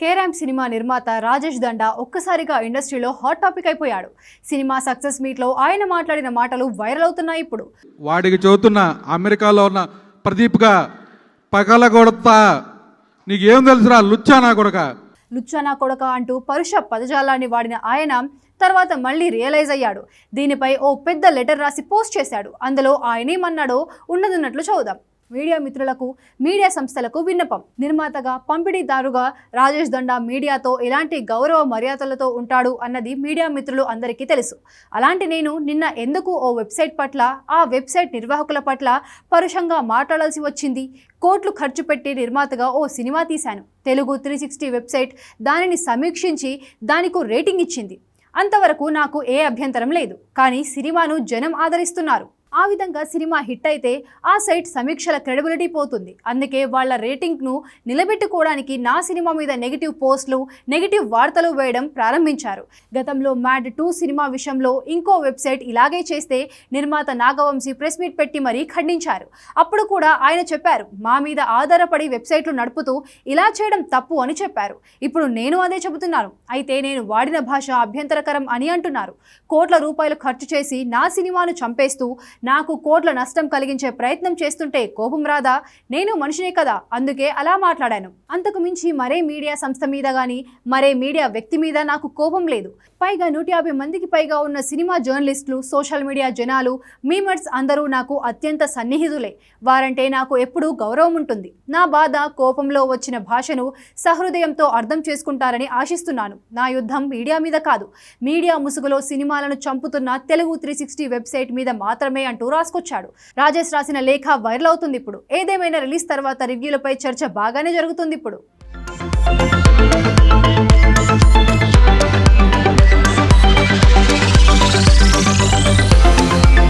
Carrom cinema నిర్మాత రాజేష్ దండా ఒక్కసారిగా ఇండస్ట్రీలో హాట్ టాపిక్ అయిపోయాడు. సినిమా సక్సెస్ మీట్లో ఆయన మాట్లాడిన మాటలు వైరల్ అవుతున్నాయి ఇప్పుడు. వాడికి చదువుతున్న అమెరికాలో ఉన్న ప్రదీప్గా పగల కొడతా. నీకేం తెలుసురా లుచ్చా నా కొడక? లుచ్చానా కొడక అంటూ పరుష పదజాలాన్ని వాడిన ఆయన తర్వాత మళ్ళీ రియలైజ్ అయ్యాడు. దీనిపై ఓ పెద్ద లెటర్ రాసి పోస్ట్ చేశాడు. అందులో ఆయన ఏమన్నాడో ఉన్నదున్నట్లు చదువుదాం. మీడియా మిత్రులకు మీడియా సంస్థలకు విన్నపం. నిర్మాతగా పంపిణీదారుగా రాజేష్ దండా మీడియాతో ఎలాంటి గౌరవ మర్యాదలతో ఉంటాడు అన్నది మీడియా మిత్రులు అందరికీ తెలుసు. అలాంటి నేను నిన్న ఎందుకు ఓ వెబ్సైట్ పట్ల ఆ వెబ్సైట్ నిర్వాహకుల పట్ల పరుషంగా మాట్లాడాల్సి వచ్చింది? కోట్లు ఖర్చు పెట్టి నిర్మాతగా ఓ సినిమా తీశాను. తెలుగు త్రీ సిక్స్టీ వెబ్సైట్ దానిని సమీక్షించి దానికి రేటింగ్ ఇచ్చింది. అంతవరకు నాకు ఏ అభ్యంతరం లేదు. కానీ సినిమాను జనం ఆదరిస్తున్నారు. ఆ విధంగా సినిమా హిట్ అయితే ఆ సైట్ సమీక్షల క్రెడిబిలిటీ పోతుంది. అందుకే వాళ్ళ రేటింగ్ను నిలబెట్టుకోవడానికి నా సినిమా మీద నెగిటివ్ పోస్టులు నెగిటివ్ వార్తలు వేయడం ప్రారంభించారు. గతంలో మ్యాడ్ టూ సినిమా విషయంలో ఇంకో వెబ్సైట్ ఇలాగే చేస్తే నిర్మాత నాగవంశీ ప్రెస్ మీట్ పెట్టి మరీ ఖండించారు. అప్పుడు కూడా ఆయన చెప్పారు మా మీద ఆధారపడి వెబ్సైట్లు నడుపుతూ ఇలా చేయడం తప్పు అని చెప్పారు. ఇప్పుడు నేను అదే చెబుతున్నాను. అయితే నేను వాడిన భాష అభ్యంతరకరం అని అంటున్నారు. కోట్ల రూపాయలు ఖర్చు చేసి నా సినిమాను చంపేస్తూ నాకు కోట్ల నష్టం కలిగించే ప్రయత్నం చేస్తుంటే కోపం రాదా? నేను మనిషినే కదా? అందుకే అలా మాట్లాడాను. అంతకు మించి మరే మీడియా సంస్థ మీద కానీ మరే మీడియా వ్యక్తి మీద నాకు కోపం లేదు. పైగా నూట యాభై మందికి పైగా ఉన్న సినిమా జర్నలిస్టులు సోషల్ మీడియా జనాలు మీమర్స్ అందరూ నాకు అత్యంత సన్నిహితులే. వారంటే నాకు ఎప్పుడూ గౌరవం ఉంటుంది. నా బాధ కోపంలో వచ్చిన భాషను సహృదయంతో అర్థం చేసుకుంటారని ఆశిస్తున్నాను. నా యుద్ధం మీడియా మీద కాదు. మీడియా ముసుగులో సినిమాలను చంపుతున్న తెలుగు త్రీ సిక్స్టీ వెబ్సైట్ మీద మాత్రమే అంటూ రాసుకొచ్చాడు. రాజేష్ రాసిన లేఖ వైరల్ అవుతుంది ఇప్పుడు. ఏదేమైనా రిలీజ్ తర్వాత రివ్యూలపై చర్చ బాగానే జరుగుతుంది ఇప్పుడు.